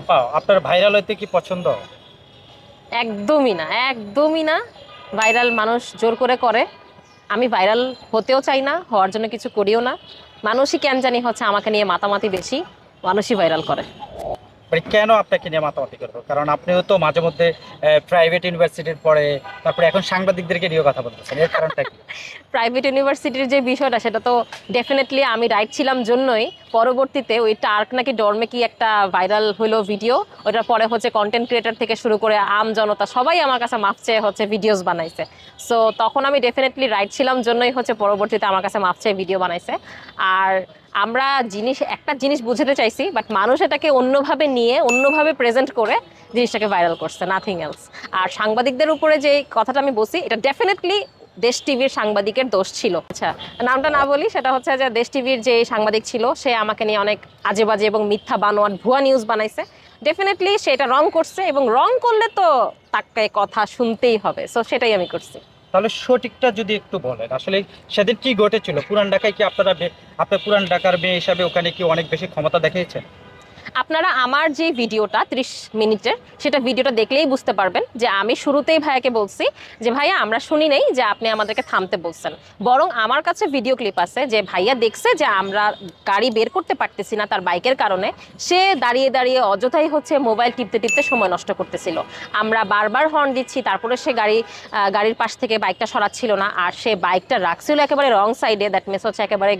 আপা, আপনার ভাইরাল হইতে কি পছন্দ? একদমই না একদমই না। ভাইরাল মানুষ জোর করে করে। আমি ভাইরাল হতেও চাই না, হওয়ার জন্য কিছু করিও না। মানুষই কেন জানি হচ্ছে আমাকে নিয়ে মাতামাতি বেশি, মানুষই ভাইরাল করে। মানে কেন আপনাকে নিয়ে মাতামাতি করব কারণ আপনিও তো মাঝে মধ্যে প্রাইভেট ইউনিভার্সিটির পরে, তারপরে এখন সাংবাদিকদেরকে নিয়েও কথা বলতেছেন। এর কারণটা কি? প্রাইভেট ইউনিভার্সিটির যে বিষয়টা, সেটা তো ডেফিনেটলি আমি রাইট ছিলাম জন্যই। পরবর্তীতে ওই টার্ক নাকি ডর্মে কি একটা ভাইরাল হলো ভিডিও ওটার পরে হচ্ছে কন্টেন্ট ক্রিয়েটার থেকে শুরু করে আম জনতা সবাই আমার কাছে মাফ চেয়ে হচ্ছে ভিডিওস বানাইছে। সো তখন আমি ডেফিনেটলি রাইট ছিলাম জন্যই হচ্ছে পরবর্তীতে আমার কাছে মাফ চেয়ে ভিডিও বানাইছে। আর আমরা জিনিস, একটা জিনিস বুঝাতে চাইছি বাট মানুষ এটাকে অন্যভাবে নিয়ে, অন্যভাবে প্রেজেন্ট করে জিনিসটাকে ভাইরাল করছে নাথিং এলস আর সাংবাদিকদের উপরে যে কথাটা আমি বলছি, এটা ডেফিনেটলি দেশ টিভির সাংবাদিকের দোষ ছিল। আচ্ছা নামটা না বলি, সেটা হচ্ছে যে দেশ টিভির যে সাংবাদিক ছিল, সে আমাকে নিয়ে অনেক আজে বাজে এবং মিথ্যা বানোয়াট ভুয়া নিউজ বানাইছে। ডেফিনেটলি সেটা রং করছে এবং রং করলে তো তাকে কথা শুনতেই হবে সো সেটাই আমি করছি। তাহলে সঠিকটা যদি একটু বলেন, আসলে সেদিন কি ঘটেছিল? পুরান ঢাকায় কি আপনারা আপনার পুরান ঢাকার মেয়ে হিসাবে ওখানে কি অনেক বেশি ক্ষমতা দেখিয়েছেন? আপনারা আমার যে ভিডিওটা ত্রিশ মিনিটের, সেটা ভিডিওটা দেখলেই বুঝতে পারবেন যে আমি শুরুতেই ভাইয়াকে বলছি যে, ভাইয়া, আমরা শুনি নেই যে আপনি আমাদেরকে থামতে বলছেন। বরং আমার কাছে ভিডিও ক্লিপ আছে যে, ভাইয়া দেখছে যে, আমরা গাড়ি বের করতে পারতেছি না তার বাইকের কারণে। সে দাঁড়িয়ে দাঁড়িয়ে অযথাই হচ্ছে মোবাইল টিপতে টিপতে সময় নষ্ট করতেছিল। আমরা বারবার হর্ন দিচ্ছি, তারপরে সে গাড়ি গাড়ির পাশ থেকে বাইকটা সরাচ্ছিল না, আর সে বাইকটা রাখছিল একেবারে রং সাইডে দ্যাট মিনস হচ্ছে একেবারে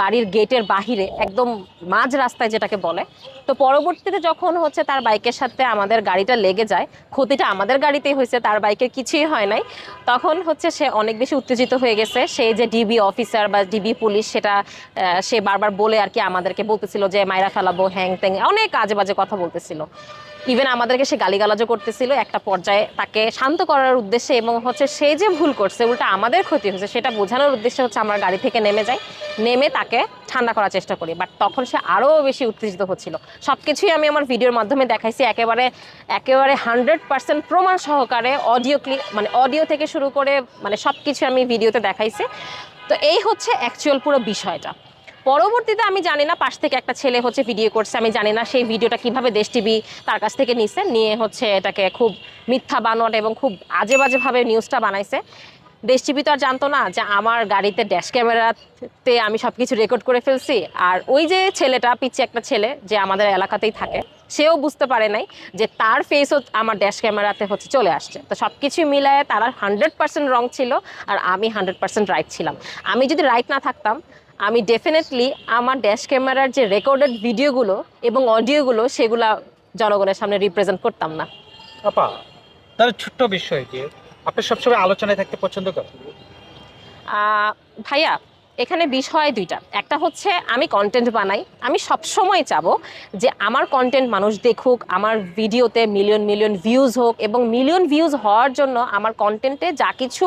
বাড়ির গেটের বাহিরে, একদম মাঝ রাস্তায় যেটাকে বলে। তো পরবর্তীতে যখন হচ্ছে তার বাইকের সাথে আমাদের গাড়িটা লেগে যায়, ক্ষতিটা আমাদের গাড়িতেই হয়েছে, তার বাইকের কিছুই হয় নাই। তখন হচ্ছে সে অনেক বেশি উত্তেজিত হয়ে গেছে। সে যে ডিবি অফিসার বা ডিবি পুলিশ সেটা সে বারবার বলে আর কি আমাদেরকে বলতেছিল যে, মাইরা ফেলাবো, হ্যাং ত্যাং অনেক আজে বাজে কথা বলতেছিল। ইভেন আমাদেরকে সে গালিগালাজও করতেছিল। একটা পর্যায়ে তাকে শান্ত করার উদ্দেশ্যে এবং হচ্ছে সে যে ভুল করছে, উল্টা আমাদের ক্ষতি হয়েছে, সেটা বোঝানোর উদ্দেশ্যে হচ্ছে আমার গাড়ি থেকে নেমে যাই। নেমে তাকে ঠান্ডা করার চেষ্টা করি বাট তখন সে আরও বেশি উত্তেজিত হচ্ছিল। সব কিছুই আমি আমার ভিডিওর মাধ্যমে দেখাইছি, একেবারে একেবারে হান্ড্রেড পার্সেন্ট প্রমাণ সহকারে অডিও ক্লিপ মানে অডিও থেকে শুরু করে মানে সব কিছু আমি ভিডিওতে দেখাইছি। তো এই হচ্ছে অ্যাকচুয়াল পুরো বিষয়টা। পরবর্তীতে আমি জানি না, পাশ থেকে একটা ছেলে হচ্ছে ভিডিও করছে, আমি জানি না সেই ভিডিওটা কীভাবে দেশ টিভি তার কাছ থেকে নিছে, নিয়ে হচ্ছে এটাকে খুব মিথ্যা বানোয়াট এবং খুব আজে বাজেভাবে নিউজটা বানাইছে। দেশ তো আর জানতো না যে আমার গাড়িতে ড্যাশ ক্যামেরাতে আমি সব কিছু রেকর্ড করে ফেলছি। আর ওই যে ছেলেটা পিচ্ছে একটা ছেলে যে আমাদের এলাকাতেই থাকে, সেও বুঝতে পারে নাই যে তার ফেসও আমার ড্যাশ ক্যামেরাতে হচ্ছে, চলে আসছে। তো সব কিছু মিলায় তারা হান্ড্রেড পার্সেন্ট রং ছিল আর আমি হান্ড্রেড পার্সেন্ট রাইট ছিলাম। আমি যদি রাইট না থাকতাম, আমি ডেফিনেটলি আমার ড্যাশ ক্যামেরার যে রেকর্ডেড ভিডিওগুলো এবং অডিওগুলো সেগুলো জনগণের সামনে রিপ্রেজেন্ট করতাম না। ছোট্ট বিষয় যে আপনি সবসময় আলোচনায় থাকতে পছন্দ করেন? ভাইয়া, এখানে বিষয় দুইটা। একটা হচ্ছে, আমি কন্টেন্ট বানাই, আমি সবসময় চাব যে আমার কন্টেন্ট মানুষ দেখুক, আমার ভিডিওতে মিলিয়ন মিলিয়ন ভিউজ হোক এবং মিলিয়ন ভিউজ হওয়ার জন্য আমার কন্টেন্টে যা কিছু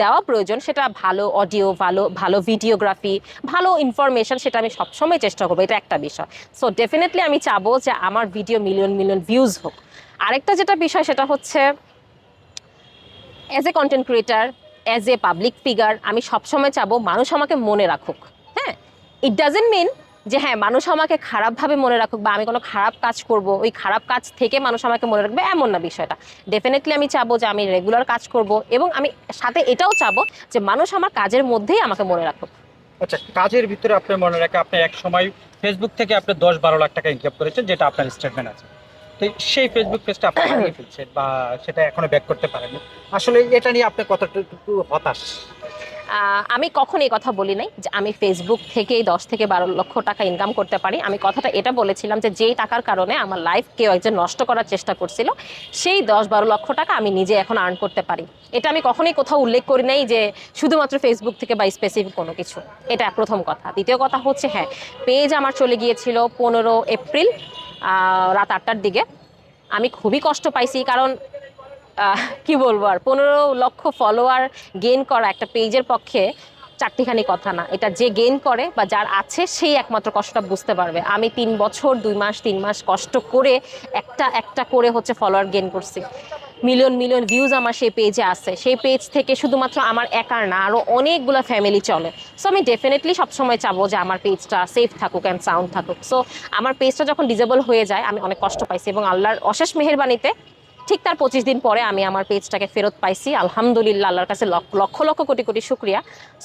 দেওয়া প্রয়োজন, সেটা ভালো অডিও ভালো ভালো ভিডিওগ্রাফি ভালো ইনফরমেশন সেটা আমি সবসময় চেষ্টা করব। এটা একটা বিষয়। সো ডেফিনেটলি আমি চাবো যে আমার ভিডিও মিলিয়ন মিলিয়ন ভিউজ হোক। আরেকটা যেটা বিষয়, সেটা হচ্ছে as a content creator as a public figure আমি সবসময় চাবো মানুষ আমাকে মনে রাখুক। হ্যাঁ? ইট ডাজেন্ট মিন যে হ্যাঁ মানুষ আমাকে খারাপভাবে মনে রাখুক বা আমি কোনো খারাপ কাজ করব, ওই খারাপ কাজ থেকে মানুষ আমাকে মনে রাখবে এমন না বিষয়টা। ডেফিনেটলি আমি চাবো যে আমি রেগুলার কাজ করব এবং আমি সাথে এটাও চাবো যে মানুষ আমার কাজের মধ্যেই আমাকে মনে রাখুক। আচ্ছা কাজের ভিতরে আপনি মনে রাখে আপনি এক সময় ফেসবুক থেকে আপনি দশ বারো লাখ টাকা ইনকাম করেছেন, যেটা আপনার স্টেটমেন্ট আছে। সেই ফেসবুক পেজটা আপনি হারিয়ে ফেলছেন বা সেটা এখনও ব্যাক করতে পারেননি আসলে এটা নিয়ে আপনি কতটুকু হতাশ? আমি কখন এই কথা বলি নাই যে আমি ফেসবুক থেকেই দশ থেকে বারো লক্ষ টাকা ইনকাম করতে পারি। আমি কথাটা এটা বলেছিলাম যে যেই টাকার কারণে আমার লাইফ কেউ একজন নষ্ট করার চেষ্টা করছিল, সেই দশ বারো লক্ষ টাকা আমি নিজে এখন আর্ন করতে পারি। এটা আমি কখনোই কোথাও উল্লেখ করি নাই যে শুধুমাত্র ফেসবুক থেকে বা স্পেসিফিক কোনো কিছু। এটা প্রথম কথা। দ্বিতীয় কথা হচ্ছে হ্যাঁ পেজ আমার চলে গিয়েছিল পনেরো এপ্রিল। রাত আটটার দিকে। আমি খুবই কষ্ট পাইছি, কারণ কি বলব আর, পনেরো লক্ষ ফলোয়ার গেন করা একটা পেজের পক্ষে চারটিখানি কথা না। এটা যে গেইন করে বা যার আছে, সেই একমাত্র কষ্টটা বুঝতে পারবে। আমি তিন বছর, দুই মাস, তিন মাস কষ্ট করে একটা একটা করে হচ্ছে ফলোয়ার গেইন করছি। মিলিয়ন মিলিয়ন ভিউজ আমার সেই পেজে আছে। সেই পেজ থেকে শুধুমাত্র আমার একার না আরও অনেকগুলো ফ্যামিলি চলে। সো আমি ডেফিনেটলি সবসময় চাবো যে আমার পেজটা সেফ থাকুক অ্যান্ড সাউন্ড থাকুক। সো আমার পেজটা যখন ডিজেবল হয়ে যায়, আমি অনেক কষ্ট পাইছি এবং আল্লাহর অশেষ মেহেরবানিতে ঠিক তার পঁচিশ দিন পরে আমি আমার পেজটাকে ফেরত পাইছি। আলহামদুলিল্লাহ, আল্লাহর কাছে লক্ষ লক্ষ কোটি কোটি শুক্রিয়া।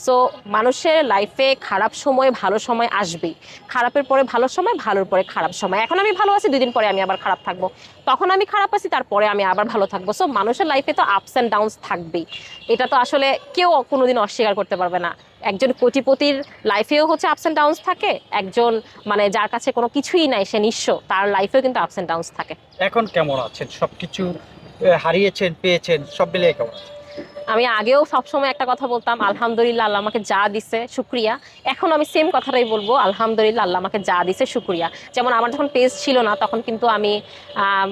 সো মানুষের লাইফে খারাপ সময়, ভালো সময় আসবেই। খারাপের পরে ভালো সময়, ভালোর পরে খারাপ সময়। এখন আমি ভালো আছি দুই দিন পরে আমি আবার খারাপ থাকব। তখন আমি খারাপ আছি, তারপরে আমি আবার ভালো থাকব। সো মানুষের লাইফে তো আপস অ্যান্ড ডাউনস থাকবেই। এটা তো আসলে কেউ কোনোদিন অস্বীকার করতে পারবে না। একজন কোটিপতির লাইফেও হচ্ছে আপস অ্যান্ড ডাউন্স থাকে, একজন মানে যার কাছে কোনো কিছুই নাই, সে নিঃস্ব, তার লাইফেও কিন্তু আপস অ্যান্ড ডাউন্স থাকে এখন কেমন আছেন সবকিছু কিছু হারিয়েছেন, পেয়েছেন, সব মিলিয়ে কেমন আছেন? আমি আগেও সবসময় একটা কথা বলতাম, আলহামদুলিল্লাহ, আল্লাহ আমাকে যা দিছে, শুক্রিয়া। এখন আমি সেম কথাটাই বলব, আলহামদুলিল্লাহ, আল্লাহ আমাকে যা দিছে, শুক্রিয়া। যেমন আমার যখন পেজ ছিল না, তখন কিন্তু আমি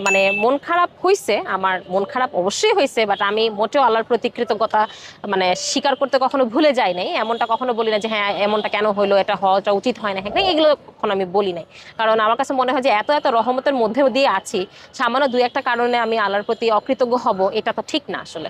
মানে মন খারাপ হয়েছে আমার মন খারাপ অবশ্যই হয়েছে বাট আমি মোটেও আল্লাহর প্রতি কৃতজ্ঞতা মানে স্বীকার করতে কখনো ভুলে যাই নাই। এমনটা কখনো বলি না যে হ্যাঁ এমনটা কেন হলো এটা হওয়াটা উচিত হয় না হ্যাঁ এগুলো কখনো আমি বলি নাই। কারণ আমার কাছে মনে হয় যে, এত এত রহমতের মধ্যে দিয়ে আছি, সামান্য দু একটা কারণে আমি আল্লাহর প্রতি অকৃতজ্ঞ হব, এটা তো ঠিক না আসলে।